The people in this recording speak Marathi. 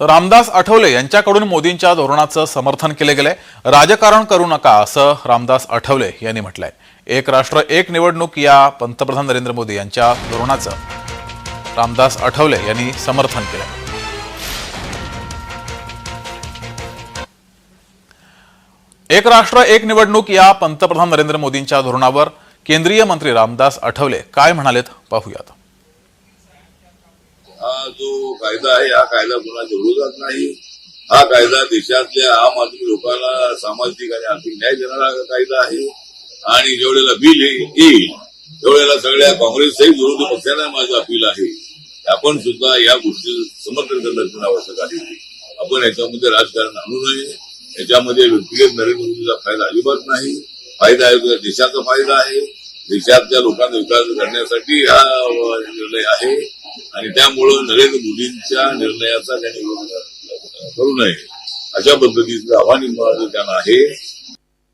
तर रामदास आठवले यांच्याकडून मोदींच्या धोरणाचं समर्थन केले गेले. राजकारण करू नका असं रामदास आठवले यांनी म्हटलंय. एक राष्ट्र एक निवडणूक या पंतप्रधान नरेंद्र मोदी यांच्या धोरणाचं रामदास आठवले यांनी समर्थन केलं एक राष्ट्र एक निवडणूक या पंतप्रधान नरेंद्र मोदींच्या धोरणावर केंद्रीय मंत्री रामदास आठवले काय म्हणालेत पाहूयात. जो कायदा आहे हा कायदा कोणाच्या विरोधात नाही. हा कायदा देशातल्या आम आदमी लोकांना सामाजिक आणि आर्थिक न्याय देणारा कायदा आहे. आणि ज्यावेळेला बिल येईल त्यावेळेला सगळ्या काँग्रेसही विरोधी पक्षांना माझं अपील आहे. आपण सुद्धा या गोष्टी समर्थन करणं आवश्यक आहे. आपण याच्यामध्ये राजकारण आणू नये. याच्यामध्ये व्यक्तिगत नरेंद्र मोदीचा फायदा अजिबात नाही. फायदा आहे देशाचा फायदा आहे. देशातल्या लोकांचा विकास करण्यासाठी हा निर्णय आहे. आणि त्यामुळं नरेंद्र मोदींच्या निर्णयाचा त्यांनी विरोध करू नये. अशा पद्धतीचं आव्हान त्यांना आहे.